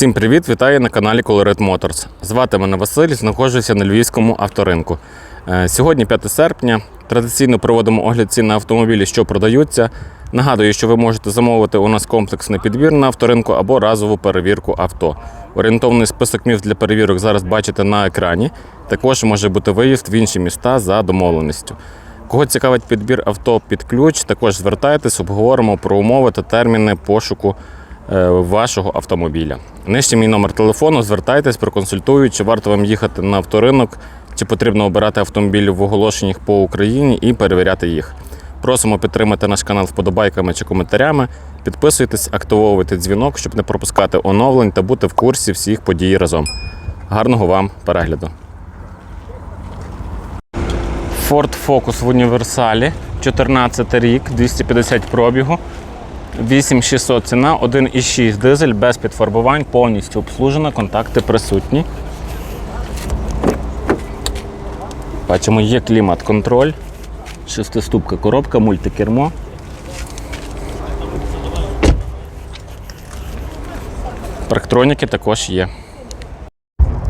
Всім привіт! Вітаю на каналі Colored Motors. Звати мене Василь, знаходжуся на львівському авторинку. Е, Сьогодні 5 серпня. Традиційно проводимо огляд цін на автомобілі, що продаються. Нагадую, що ви можете замовити у нас комплексний підбір на авторинку або разову перевірку авто. Орієнтовний список міст для перевірок зараз бачите на екрані. Також може бути виїзд в інші міста за домовленістю. Кого цікавить підбір авто під ключ, також звертайтесь, обговоримо про умови та терміни пошуку вашого автомобіля. Нижче мій номер телефону, звертайтесь, проконсультую, чи варто вам їхати на авторинок, чи потрібно обирати автомобілі в оголошеннях по Україні і перевіряти їх. Просимо підтримати наш канал вподобайками чи коментарями. Підписуйтесь, активовуйте дзвінок, щоб не пропускати оновлень та бути в курсі всіх подій разом. Гарного вам перегляду! Ford Focus в універсалі, 14 рік, 250 пробігу, 8600 ціна, 1,6 дизель без підфарбувань, повністю обслужена, контакти присутні. Бачимо, є клімат-контроль, шестиступка коробка, мультикермо. Парктроніки також є.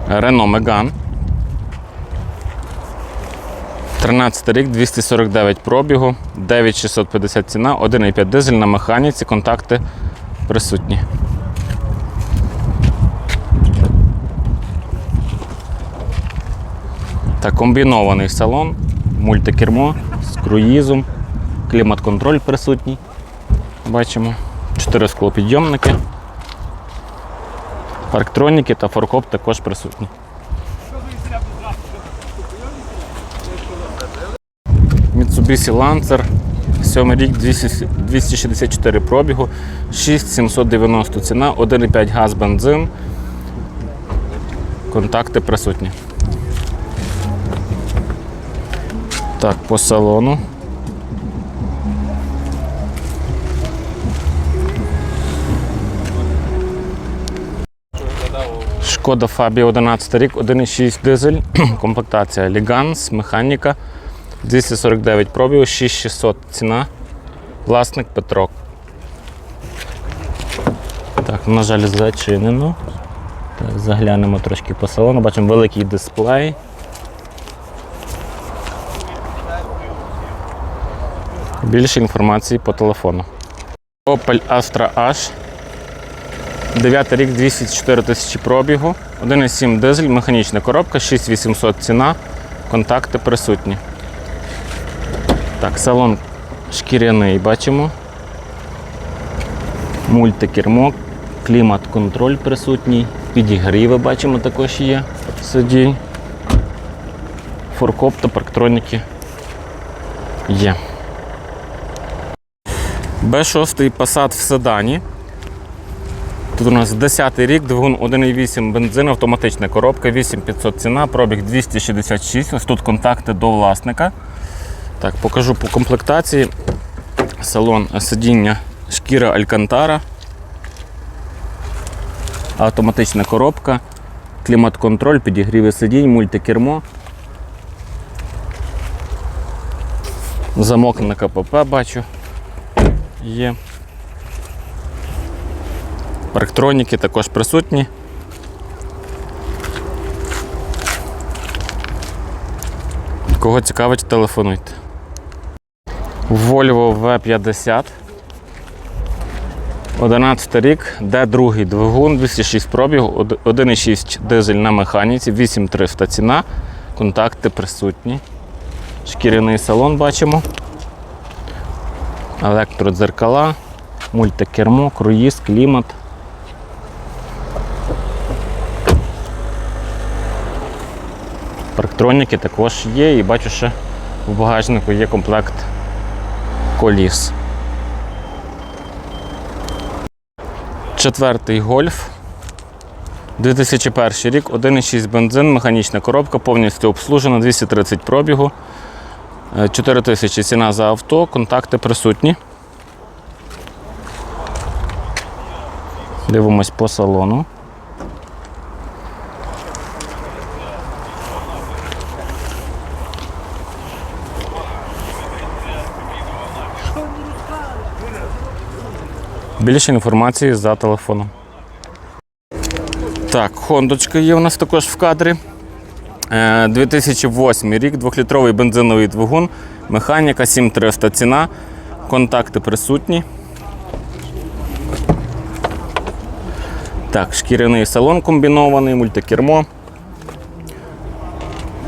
Renault Megane. 13 рік, 249 пробігу, 9650 ціна, 1,5 дизель на механіці, контакти присутні. Так, комбінований салон, мультикермо з круїзом, клімат-контроль присутній. Бачимо. 4 склопідйомники. Парктроніки та форкоп також присутні. Mitsubishi Lancer, 7 рік, 264 пробігу, 6790 ціна, 1,5 газ бензин. Контакти присутні. Так, по салону. Шкода Фабія 11 рік, 1,6 дизель, комплектація Elegance, механіка. 249 пробігу, 6600 ціна. Власник Петро. Так, на жаль, зачинено. Так, заглянемо трошки по салону. Бачимо великий дисплей. Більше інформації по телефону. Opel Astra H. 9 рік 204 тисячі пробігу. 1,7 дизель, механічна коробка, 6800 ціна. Контакти присутні. Так, салон шкіряний бачимо. Мультикермо, клімат-контроль присутній, підігріви бачимо також є сидінь. Форкоп та парктроніки є. Б6 Passat в седані. Тут у нас 10 рік, двигун 1,8 бензин, автоматична коробка, 8500 ціна, пробіг 266. Ось тут контакти до власника. Так, покажу по комплектації. Салон сидіння шкіра Алькантара. Автоматична коробка, клімат-контроль, підігріви сидінь, мультикермо. Замок на КПП бачу. Є. Парктроніки також присутні. Кого цікавить, телефонуйте. Volvo V50. 11 рік, де другий двигун, 206 пробігу, 1,6 дизель на механіці, 8300 ціна, контакти присутні. Шкіряний салон бачимо. Електродзеркала, мультикермо, круїз, клімат. Парктроніки також є і бачу, що в багажнику є комплект коліс. Четвертий гольф. 2001 рік, 1,6 бензин, механічна коробка, повністю обслужена, 230 пробігу. 4 тисячі ціна за авто, контакти присутні. Дивимось по салону. Більше інформації за телефоном. Так, хондочка є у нас також в кадрі. Е, 2008 рік, 2-літровий бензиновий двигун, механіка 7300 ціна, контакти присутні. Так, шкіряний салон комбінований, мультикермо.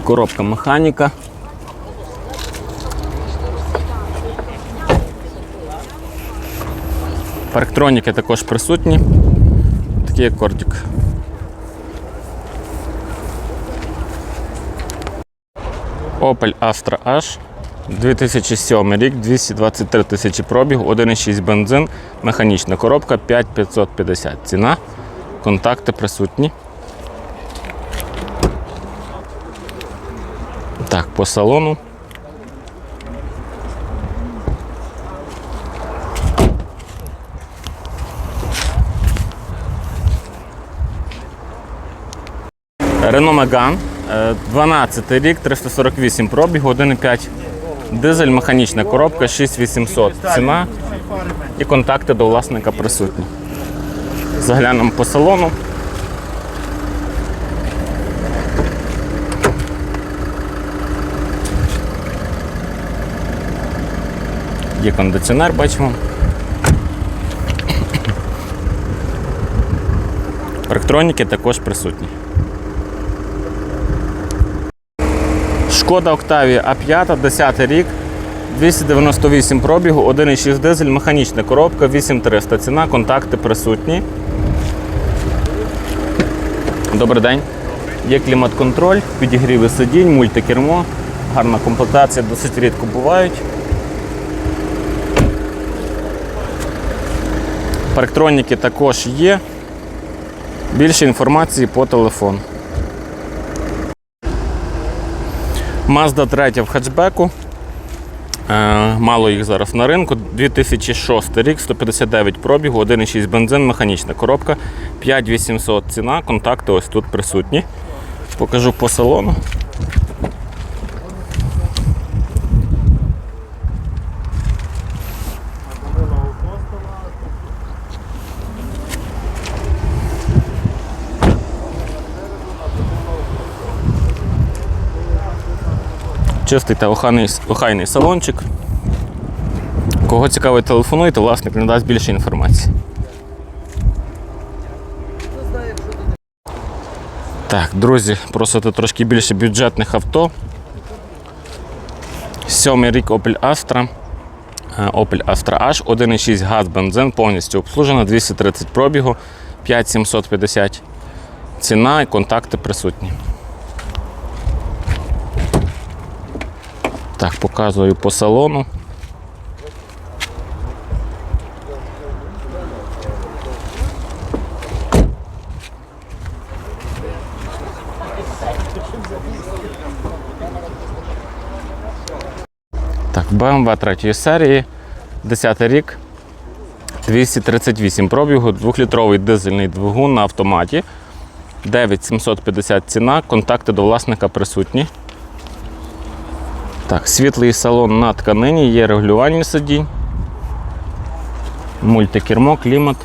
Коробка механіка. Парктроніки також присутні. Такий акордик. Opel Astra H 2007 рік, 223 тисячі пробігу, 1,6 бензин, механічна коробка 5550. Ціна. Контакти присутні. Так, по салону. Renault Megane, е, 12 рік, 348 пробігу, 1,5 дизель, механічна коробка, 6800 ціна і контакти до власника присутні. Заглянемо по салону. Є кондиціонер, бачимо. Парктроніки також присутні. Шкода Octavia A5, 10 рік, 298 пробігу, 1,6 дизель, механічна коробка, 8300 ціна, контакти присутні. Добрий день. Є клімат-контроль, підігріви сидінь, мультикермо, гарна комплектація, досить рідко бувають. Парктроніки також є. Більше інформації по телефону. Mazda 3 в хетчбеку. Е, Мало їх зараз на ринку. 2006 рік, 159 пробігу, 1,6 бензин, механічна коробка, 5800 ціна, контакти ось тут присутні. Покажу по салону. Чистий та охайний, охайний салончик. Кого цікавить, телефонуйте, власник не дасть більше інформації. Так, друзі, просите трошки більше бюджетних авто. Сьомий рік Opel Astra. Е, Opel Astra H, 1,6 газ, бензин, повністю обслужена, 230 пробігу, 5750 ціна і контакти присутні. Так, показую по салону. Так, BMW 3 серії, 10 рік, 238 пробігу, 2-літровий дизельний двигун на автоматі, 9750 ціна, контакти до власника присутні. Так, світлий салон на тканині, є регулювання сидінь, мультикермо, клімат,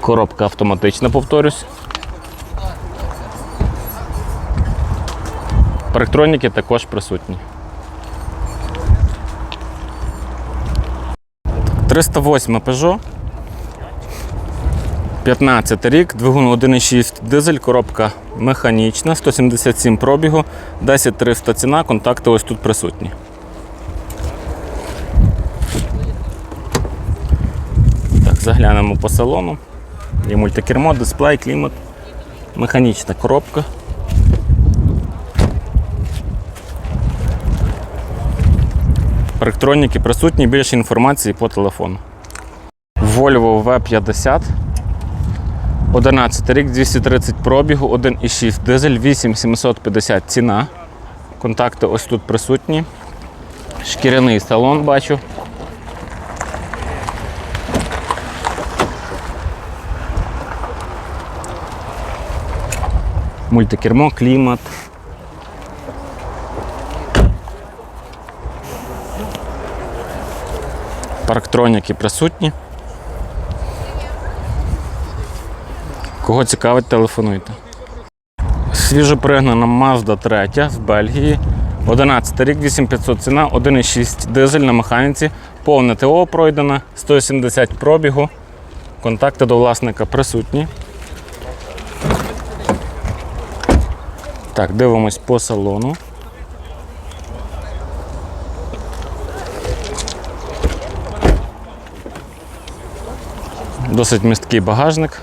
коробка автоматична, повторюсь. Парктроніки також присутні. 308 Peugeot. 15 рік, двигун 1,6 дизель, коробка механічна, 177 пробігу, 10300 ціна, контакти ось тут присутні. Так, заглянемо по салону. Є мультикермо, дисплей, клімат, механічна коробка. Парктроніки присутні, більше інформації по телефону. Volvo V50. 11 рік, 230 пробігу, 1,6 дизель, 8750 ціна. Контакти ось тут присутні. Шкіряний салон бачу. Мультикермо, клімат. Парктроніки присутні. Кого цікавить, телефонуйте. Свіжопригнана Mazda 3 з Бельгії. 11 рік, 8500 ціна, 1,6 дизель на механіці, повне ТО пройдено, 170 пробігу. Контакти до власника присутні. Так, дивимось по салону. Досить місткий багажник.